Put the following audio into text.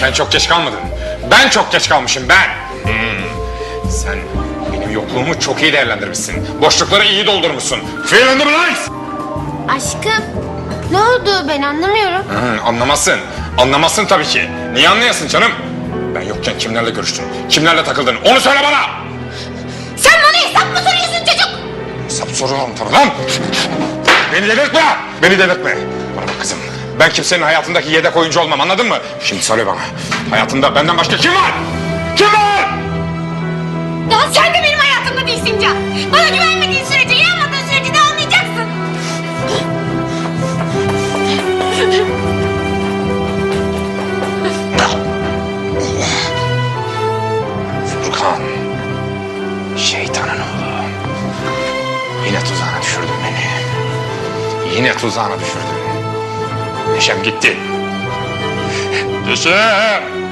Sen çok geç kalmadın. Ben çok geç kalmışım ben. Hmm. Sen benim yokluğumu çok iyi değerlendirmişsin. Boşlukları iyi doldurmuşsun. Fill in the blanks. Aşkım ne oldu ben anlamıyorum. Hı, anlamazsın. Anlamazsın tabii ki. Niye anlayasın canım? Ben yokken kimlerle görüştün? Kimlerle takıldın? Onu söyle bana. Sen bana hesap mı soruyorsun çocuk? Hesap soruyorum tabii lan. Beni delirtme. Beni delirtme. Bana bak kızım. Ben kimsenin hayatındaki yedek oyuncu olmam anladın mı? Şimdi söyle bana. Hayatında benden başka kim var? Kim var? Ya sen de benim hayatımda değilsin Can. Bana güvenmediğin sürece, inanmadığın sürece de anlayacaksın. Furkan. Şeytanın oğlu. Yine tuzağına düşürdün beni. Yine tuzağına düşürdün. Neşem gitti. Neşem.